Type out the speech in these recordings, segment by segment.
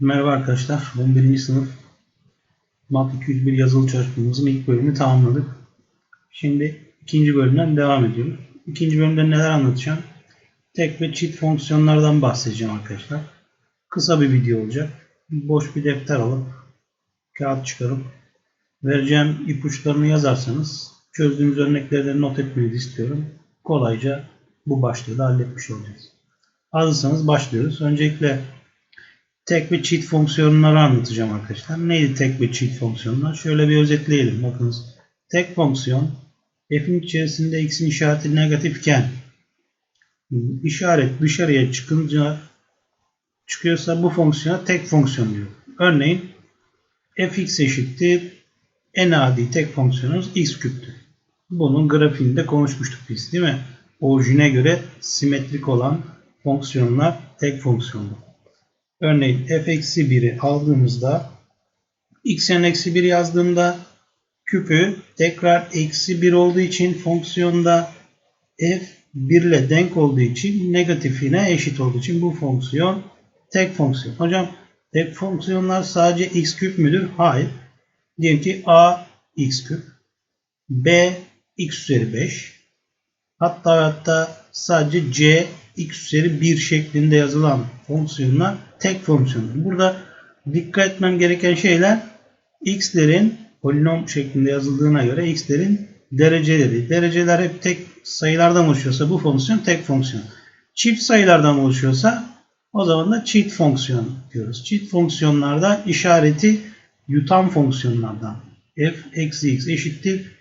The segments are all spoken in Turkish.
Merhaba arkadaşlar. 11. sınıf Mat 201 yazılı çalışmamızın ilk bölümünü tamamladık. Şimdi ikinci bölümden devam ediyoruz. İkinci bölümde neler anlatacağım? Tek ve çift fonksiyonlardan bahsedeceğim arkadaşlar. Kısa bir video olacak. Boş bir defter alıp kağıt çıkarıp vereceğim ipuçlarını yazarsanız çözdüğümüz örnekleri de not etmenizi istiyorum. Kolayca bu başlığı da halletmiş olacağız. Hazırsanız başlıyoruz. Öncelikle tek ve çift fonksiyonları anlatacağım arkadaşlar. Neydi tek ve çift fonksiyonlar? Şöyle bir özetleyelim. Bakınız. Tek fonksiyon f'in içerisinde x'in işareti negatifken işaret dışarıya çıkınca çıkıyorsa bu fonksiyona tek fonksiyon diyor. Örneğin fx eşittir en adi tek fonksiyonumuz x küptür. Bunun grafiğinde konuşmuştuk biz değil mi? Orijine göre simetrik olan fonksiyonlar tek fonksiyondur. Örneğin f eksi 1'i aldığımızda x'en eksi 1 yazdığımda küpü tekrar eksi 1 olduğu için fonksiyonda f 1 ile denk olduğu için negatifine eşit olduğu için bu fonksiyon tek fonksiyon. Hocam tek fonksiyonlar sadece x küp müdür? Hayır. Diyelim ki a x küp b x üzeri 5 hatta hatta sadece c x üzeri 1 şeklinde yazılan fonksiyonlar tek fonksiyon. Burada dikkat etmem gereken şeyler x'lerin polinom şeklinde yazıldığına göre x'lerin dereceleri. Dereceler hep tek sayılardan oluşuyorsa bu fonksiyon tek fonksiyon. Çift sayılardan oluşuyorsa o zaman da çift fonksiyon diyoruz. Çift fonksiyonlarda işareti yutan fonksiyonlardan f eksi x eşittir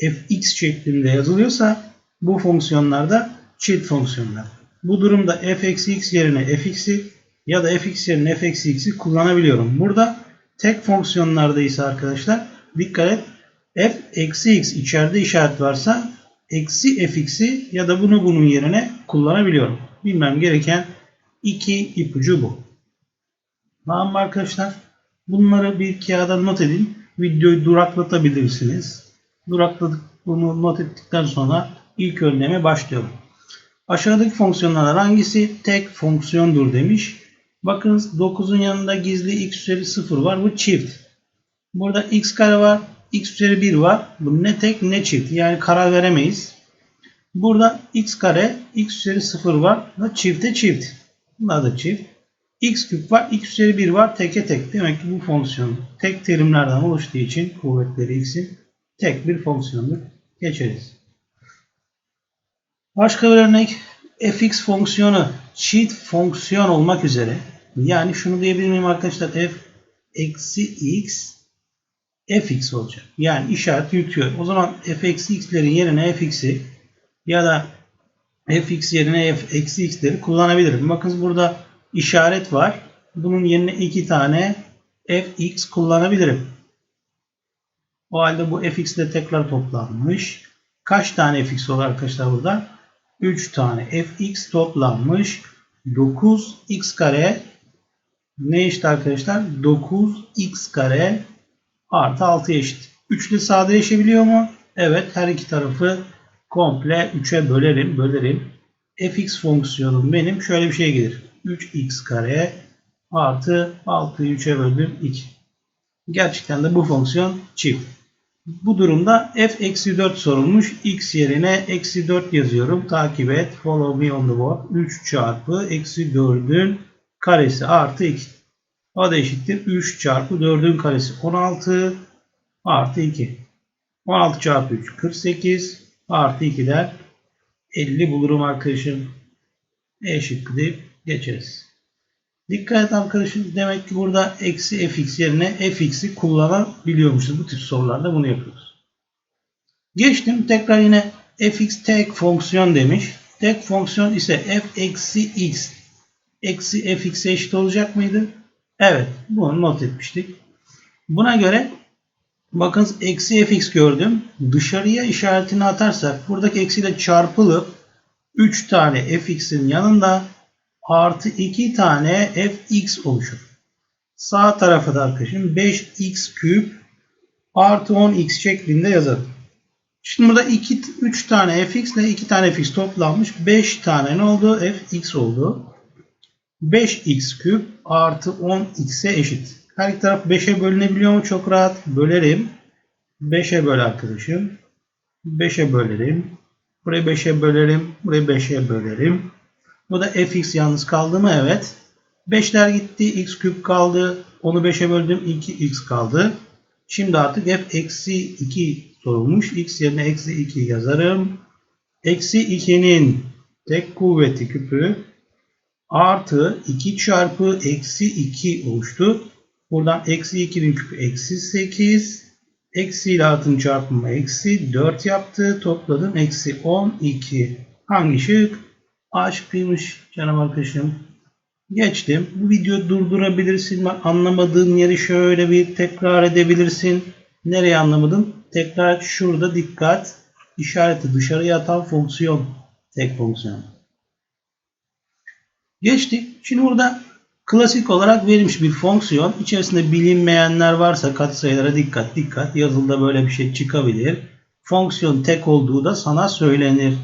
fx şeklinde yazılıyorsa bu fonksiyonlarda çift fonksiyonlar. Bu durumda f eksi x yerine fx'i ya da fx yerine f eksi x'i kullanabiliyorum. Burada tek fonksiyonlarda ise arkadaşlar dikkat et f eksi x içeride işaret varsa eksi fx'i ya da bunu bunun yerine kullanabiliyorum. Bilmem gereken iki ipucu bu. Tamam arkadaşlar? Bunları bir kağıda not edin. Videoyu duraklatabilirsiniz. Durakladık bunu not ettikten sonra ilk örneğime başlıyorum. Aşağıdaki fonksiyonlardan hangisi tek fonksiyondur demiş. Bakınız 9'un yanında gizli x üzeri 0 var. Bu çift. Burada x kare var. x üzeri 1 var. Bu ne tek ne çift. Yani karar veremeyiz. Burada x kare x üzeri 0 var. Bu çifte çift. Bunlar da çift. x küp var. x üzeri 1 var. Teke tek. Demek ki bu fonksiyon tek terimlerden oluştuğu için kuvvetleri x'in tek bir fonksiyondur. Geçeriz. Başka bir örnek fx fonksiyonu çift fonksiyon olmak üzere yani şunu diyebilir miyim arkadaşlar f eksi x fx olacak. Yani işaret yutuyor. O zaman f eksi x'lerin yerine fx'i ya da fx yerine f eksi x'leri kullanabilirim. Bakın burada işaret var. Bunun yerine iki tane fx kullanabilirim. O halde bu fx de tekrar toplanmış. Kaç tane fx olur arkadaşlar burada? 3 tane fx toplanmış. 9x kare ne eşit arkadaşlar? 9x kare artı 6 eşit. 3 ile sadeleşebiliyor mu? Evet her iki tarafı komple 3'e bölerim. Bölerim. fx fonksiyonum benim şöyle bir şey gelir. 3x kare artı 6'yı 3'e böldüm 2. Gerçekten de bu fonksiyon çift. Bu durumda f eksi 4 sorulmuş. x yerine eksi 4 yazıyorum. Takip et. Follow me on the board. 3 çarpı eksi 4'ün karesi artı 2. O da eşittir. 3 çarpı 4'ün karesi 16 artı 2. 16 çarpı 3 48 artı 2'den 50 bulurum arkadaşım. E şıkkı deyip geçeriz. Dikkat et arkadaşım. Demek ki burada eksi fx yerine fx'i kullanabiliyormuşuz. Bu tip sorularda bunu yapıyoruz. Geçtim. Tekrar yine fx tek fonksiyon demiş. Tek fonksiyon ise f eksi x eksi fx'e eşit olacak mıydı? Evet. Bunu not etmiştik. Buna göre bakın eksi fx gördüm. Dışarıya işaretini atarsak buradaki eksiyle çarpılıp 3 tane fx'in yanında artı 2 tane fx oluşur. Sağ tarafa da arkadaşım 5x küp artı 10x şeklinde yazarım. Şimdi burada 2, 3 tane fx ile 2 tane fx toplanmış. 5 tane ne oldu? fx oldu. 5x küp artı 10x'e eşit. Her iki taraf 5'e bölünebiliyor mu? Çok rahat. Bölerim. 5'e böl arkadaşım. 5'e bölerim. Burayı 5'e bölerim. Burayı 5'e bölerim. Bu da fx yalnız kaldı mı? Evet. 5'ler gitti. x küp kaldı. Onu 5'e böldüm. 2x kaldı. Şimdi artık f eksi 2 sorulmuş. x yerine eksi 2 yazarım. Eksi 2'nin tek kuvveti küpü artı 2 çarpı eksi 2 oluştu. Buradan eksi 2'nin küpü eksi 8. Eksi ile artın çarpımı eksi 4 yaptı. Topladım. Eksi 12. Hangi şık? A şıkkıymış canım arkadaşım. Geçtim. Bu videoyu durdurabilirsin. Anlamadığın yeri şöyle bir tekrar edebilirsin. Nereye anlamadın? Tekrar et. Şurada dikkat. İşareti dışarıya atan fonksiyon. Tek fonksiyon. Geçtik. Şimdi burada klasik olarak verilmiş bir fonksiyon. İçerisinde bilinmeyenler varsa katsayılara dikkat dikkat. Yazılıda böyle bir şey çıkabilir. Fonksiyon tek olduğu da sana söylenir.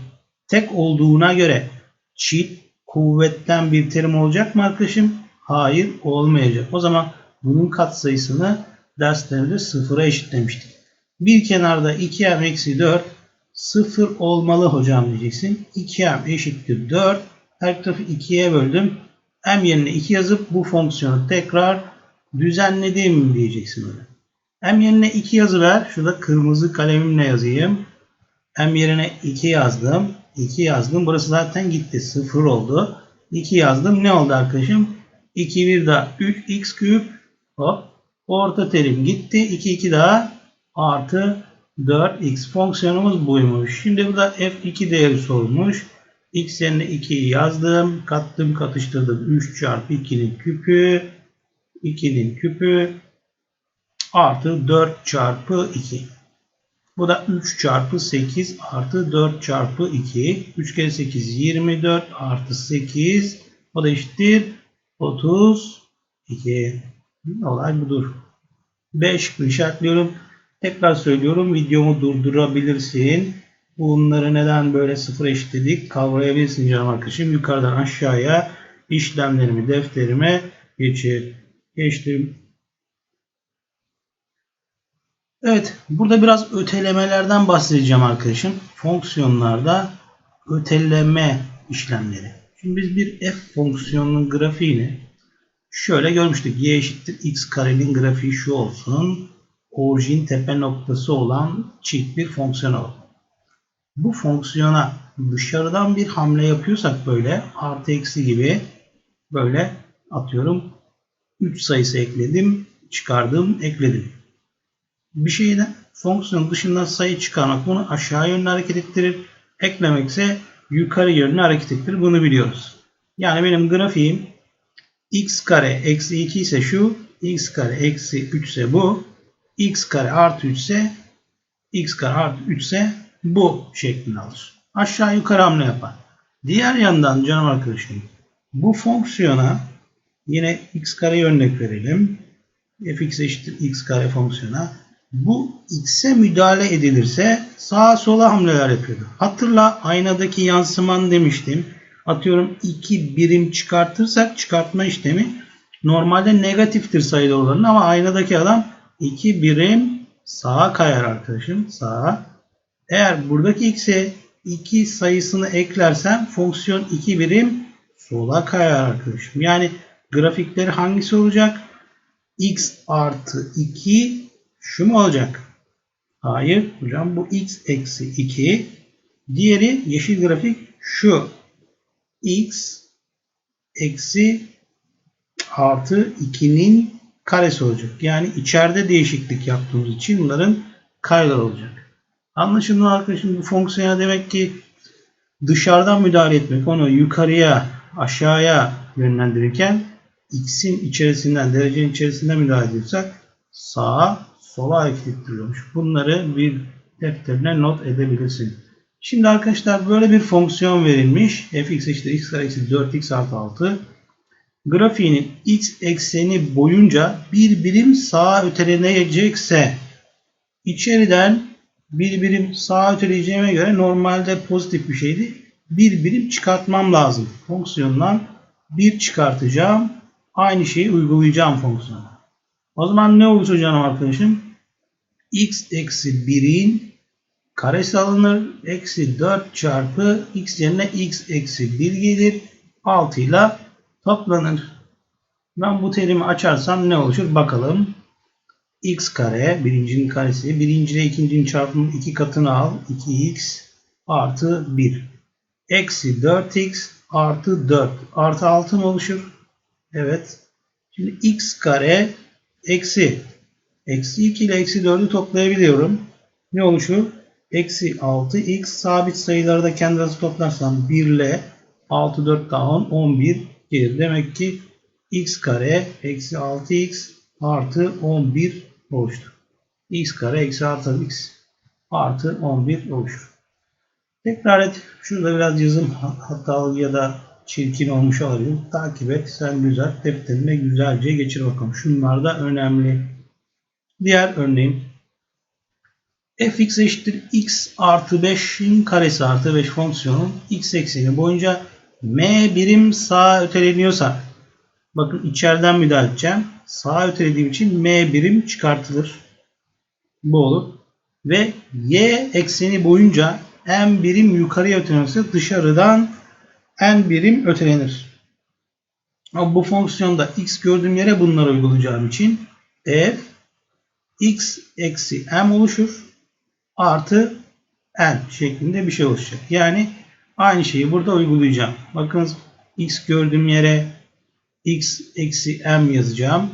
Tek olduğuna göre çift kuvvetten bir terim olacak mı arkadaşım? Hayır olmayacak. O zaman bunun katsayısını derslerinde sıfıra eşitlemiştik. Bir kenarda 2m eksi 4 sıfır olmalı hocam diyeceksin. 2m eşittir 4. Her tarafı 2'ye böldüm. m yerine 2 yazıp bu fonksiyonu tekrar düzenledim diyeceksin m yerine 2 yazı ver. Şurada kırmızı kalemimle yazayım. m yerine 2 yazdım. 2 yazdım. Burası zaten gitti. 0 oldu. 2 yazdım. Ne oldu arkadaşım? 2 bir daha 3x küp. Hop. Orta terim gitti. 2 2 daha artı 4x fonksiyonumuz buymuş. Şimdi burada f2 değeri sormuş. x yerine 2'yi yazdım. Kattım katıştırdım. 3 çarpı 2'nin küpü. 2'nin küpü artı 4 çarpı 2. Bu da 3 çarpı 8 artı 4 çarpı 2. 3 kere 8 24 artı 8. O da eşittir 32. Olay budur. 5 işaretliyorum. Tekrar söylüyorum videomu durdurabilirsin. Bunları neden böyle sıfır eşitledik kavrayabilirsin canım arkadaşım. Yukarıdan aşağıya işlemlerimi defterime geçir. Geçtim. Evet, burada biraz ötelemelerden bahsedeceğim arkadaşım. Fonksiyonlarda öteleme işlemleri. Şimdi biz bir f fonksiyonunun grafiğini şöyle görmüştük. y eşittir x karenin grafiği şu olsun. Orijin tepe noktası olan çift bir fonksiyon olsun. Bu fonksiyona dışarıdan bir hamle yapıyorsak böyle artı eksi gibi böyle atıyorum 3 sayısı ekledim, çıkardım, ekledim bir şeyden fonksiyon dışından sayı çıkarmak bunu aşağı yönlü hareket ettirir. Eklemek ise yukarı yönlü hareket ettirir. Bunu biliyoruz. Yani benim grafiğim x kare eksi 2 ise şu, x kare eksi 3 ise bu, x kare artı 3 ise x kare artı 3 ise bu şeklini alır. Aşağı yukarı hamle yapar. Diğer yandan canım arkadaşım bu fonksiyona yine x kare örnek verelim. fx eşittir x kare fonksiyona bu x'e müdahale edilirse sağa sola hamleler yapıyordu. Hatırla aynadaki yansıman demiştim. Atıyorum 2 birim çıkartırsak çıkartma işlemi normalde negatiftir sayı doğrularının ama aynadaki adam 2 birim sağa kayar arkadaşım. Sağa. Eğer buradaki x'e 2 sayısını eklersem fonksiyon 2 birim sola kayar arkadaşım. Yani grafikleri hangisi olacak? x artı 2 şu mu olacak? Hayır hocam bu x eksi 2. Diğeri yeşil grafik şu. x eksi artı 2'nin karesi olacak. Yani içeride değişiklik yaptığımız için bunların kareler olacak. Anlaşıldı mı arkadaşım? Bu fonksiyona demek ki dışarıdan müdahale etmek, onu yukarıya, aşağıya yönlendirirken x'in içerisinden, derecenin içerisinden müdahale ediyorsak sağa, sola hareket ettiriyormuş. Bunları bir defterine not edebilirsin. Şimdi arkadaşlar böyle bir fonksiyon verilmiş. fx eşittir x kare eksi 4x artı 6. Grafiğinin x ekseni boyunca bir birim sağa ötelenecekse içeriden bir birim sağa öteleyeceğime göre normalde pozitif bir şeydi. Bir birim çıkartmam lazım. Fonksiyondan bir çıkartacağım. aynı şeyi uygulayacağım fonksiyona. O zaman ne canım arkadaşım? X eksi 1'in karesi alınır. Eksi 4 çarpı x yerine x eksi 1 gelir. 6 ile toplanır. Ben bu terimi açarsam ne oluşur bakalım. x kare birincinin karesi. Birinci ile ikincinin çarpımının iki katını al. 2x artı 1. Eksi 4x artı 4 artı 6 mı oluşur? Evet. Şimdi x kare eksi eksi 2 ile eksi 4'ü toplayabiliyorum. Ne oluşur? Eksi 6x sabit sayıları da kendi arası toplarsam 1 ile 6 4 daha 10 11 gelir. Demek ki x kare eksi 6x artı 11 oluştu. x kare eksi artı x artı 11 oluşur. Tekrar et. Şurada biraz yazım hatalı ya da çirkin olmuş olabilir. Takip et. Sen güzel. Defterine güzelce geçir bakalım. Şunlar da önemli. Diğer örneğim. fx eşittir x artı 5'in karesi artı 5 fonksiyonun x ekseni boyunca m birim sağa öteleniyorsa bakın içeriden müdahale edeceğim. Sağa ötelediğim için m birim çıkartılır. Bu olur. Ve y ekseni boyunca n birim yukarıya öteleniyorsa dışarıdan n birim ötelenir. Ama bu fonksiyonda x gördüğüm yere bunları uygulayacağım için f x eksi m oluşur artı n şeklinde bir şey oluşacak. Yani aynı şeyi burada uygulayacağım. Bakın x gördüğüm yere x eksi m yazacağım.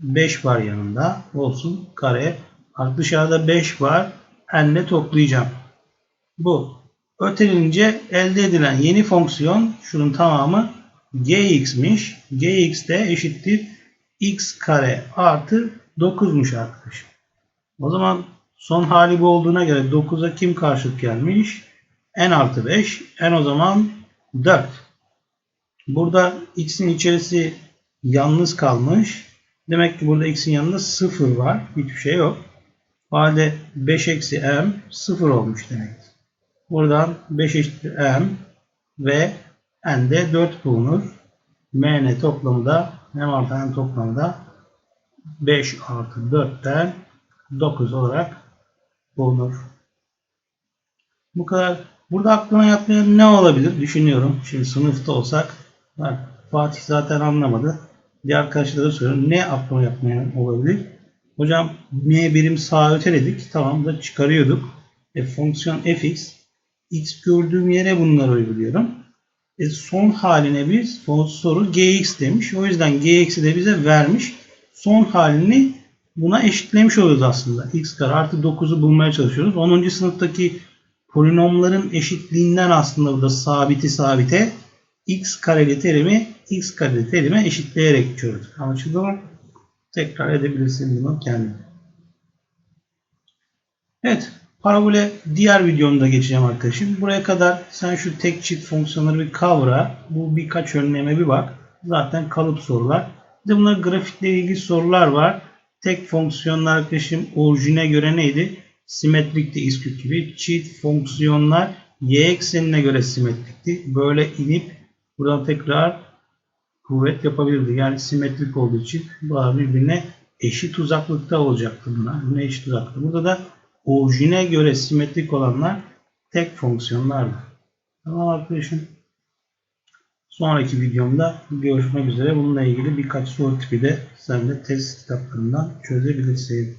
5 var yanında. Olsun kare. Artık dışarıda 5 var. n ile toplayacağım. Bu. Ötelenince elde edilen yeni fonksiyon şunun tamamı gx'miş. gx de eşittir x kare artı 9'muş arkadaşım. O zaman son hali bu olduğuna göre 9'a kim karşılık gelmiş? n artı 5. n o zaman 4. Burada x'in içerisi yalnız kalmış. Demek ki burada x'in yanında 0 var. Hiçbir şey yok. O halde 5 eksi m 0 olmuş demek. Buradan 5 eşittir m ve n'de 4 bulunur. mn toplamı da m artı n toplamı da 5 artı 4'ten 9 olarak bulunur. Bu kadar. Burada aklıma yatmayan ne olabilir düşünüyorum. Şimdi sınıfta olsak bak, Fatih zaten anlamadı. Diğer arkadaşlara soruyorum. Ne aklıma yatmayan olabilir? Hocam m birim sağa öteledik. Tamam da çıkarıyorduk. E, fonksiyon fx x gördüğüm yere bunları uyguluyorum. E, son haline bir son soru gx demiş. O yüzden gx'i de bize vermiş. Son halini buna eşitlemiş oluyoruz aslında. x kare artı 9'u bulmaya çalışıyoruz. 10. sınıftaki polinomların eşitliğinden aslında burada sabiti sabite x kareli terimi x kareli terime eşitleyerek çözüyoruz. Anlaşıldı mı? Tekrar edebilirsin bunu kendin. Evet. Parabole diğer videomda geçeceğim arkadaşım. Buraya kadar sen şu tek çift fonksiyonları bir kavra. Bu birkaç örneğime bir bak. Zaten kalıp sorular. Bir de bunlar grafikle ilgili sorular var. Tek fonksiyonlar arkadaşım orijine göre neydi? Simetrikti isküt gibi. Çift fonksiyonlar y eksenine göre simetrikti. Böyle inip buradan tekrar kuvvet yapabilirdi. Yani simetrik olduğu için bunlar birbirine eşit uzaklıkta olacaktı bunlar. Buna eşit uzaklıkta. Burada da orijine göre simetrik olanlar tek fonksiyonlardır. Tamam arkadaşım. Sonraki videomda görüşmek üzere. Bununla ilgili birkaç soru tipi de sen de test kitaplarından çözebilirsin.